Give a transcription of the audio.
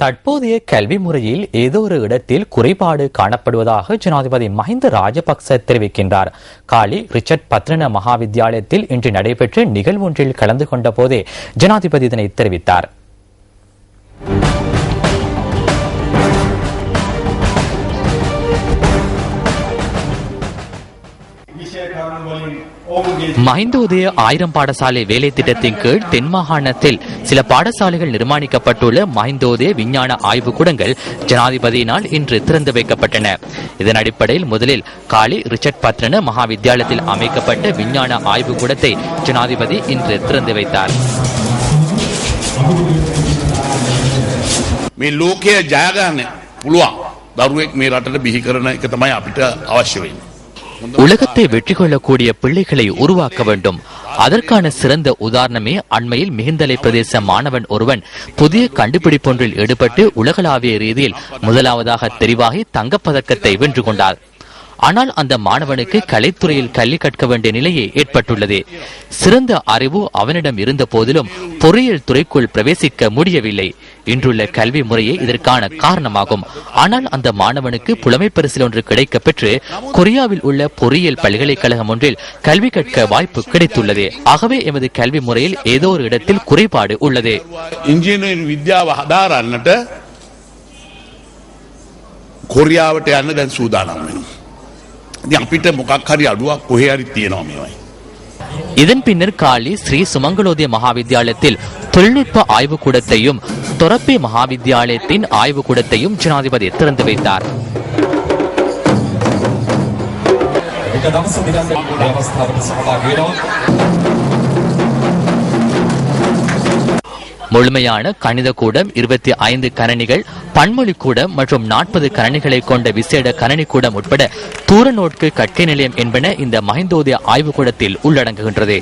தற்போதைய கல்வி முறையில் ஏதோ ஒரு இடத்தில் குறைபாடு காணப்படுவதாக ஜனாதிபதி மஹிந்த ராஜபக்ச தெரிவிக்கின்றார். காலி ரிச்சர்ட் பத்ரன மகாவித்யாலயத்தில் இன்று நடைபெற்ற நிகழ்வொன்றில் கலந்து கொண்ட போதே ஜனாதிபதி இதனை தெரிவித்தார். විෂය කරුණු වලින් ඔවුන්ගේ மஹிந்தோதய ஆயிரம் பாடசாலை வேலை திட்டத்தின் கீழ் தென் மாகாணத்தில் சில பாடசாலைகள் நிர்மாணிக்கப்பட்டுள்ள மஹிந்தோதய விஞ்ஞான ஆய்வுக்கூடங்கள் ஜனாதிபதியினால் இன்று திறந்து வைக்கப்பட்டன இதன் அடிப்படையில் முதலில் காலி ரிச்சர்ட் பத்ரன மகாவித்யாலயத்தில் அமைக்கப்பட்ட விஞ்ஞான ஆய்வுக்கூடத்தை ஜனாதிபதி இன்று திறந்து வைத்தார் මේ ලෝකය ජයගන්න පුළුවන් දරුවෙක් මේ රටට බිහි කරන එක තමයි අපිට අවශ්‍ය වෙන්නේ. உலகத்தை வெற்றி கொள்ளக்கூடிய பிள்ளைகளை உருவாக்க வேண்டும். அதற்கான சிறந்த உதாரணமே அண்மையில் மிகுந்தலை பிரதேச மாணவன் ஒருவன். புதிய கண்டுபிடிப்பொன்றில் ஈடுபட்டு உலகளாவிய ரீதியில் முதலாவதாக தெரிவாகி தங்கப்பதக்கத்தை வென்று கொண்டார் ஆனால் அந்த மாணவனுக்கு கலைத்துறையில் கல்வி கற்க வேண்டிய நிலையே ஏற்பட்டுள்ளது. சிறந்த அறிவு அவனிடம் இருந்த போதிலும் பொறியியல் துறைக்குள் பிரவேசிக்க முடியவில்லை. இன்றுள்ள கல்வி முறையே இதற்கான காரணமாகும். ஆனால் அந்த மாணவனுக்கு புலமை பரிசில் ஒன்று கிடைக்க பெற்று கொரியாவில் உள்ள பொறியியல் பல்கலைக்கழகம் ஒன்றில் கல்வி கற்க வாய்ப்பு கிடைத்துள்ளது. ஆகவே எமது கல்வி முறையில் ஏதோ ஒரு இடத்தில் குறைபாடு உள்ளது. இன்ஜினியரிங் வித்யா கொரியாவட்டை அண்ணன் சூதானம் ඉතින් අපිට මොකක් හරි අඩුවක් කොහේ හරි තියෙනවා මේවයි. இதன் பின்னர் காலி ஸ்ரீ சுமங்கலோதய மகாவித்யாலயத்தில் தொழில்நுட்ப ஆய்வுக்கூடத்தையும் தொரப்பே மகாவித்யாலயத்தின் ஆய்வுக்கூடத்தையும் ஜனாதிபதி திறந்து வைத்தார் එක දවස முழுமையான கணித கூடம் இருபத்தி ஐந்து கணனிகள் பன்மொழி கூடம் மற்றும் நாற்பது கணனிகளை கொண்ட விசேட கணனி கூடம் உட்பட தூர நோட்கு கற்கை நிலையம் என்பன இந்த மஹிந்தோதய ஆய்வுக்கூடத்தில் உள்ளடங்குகின்றது.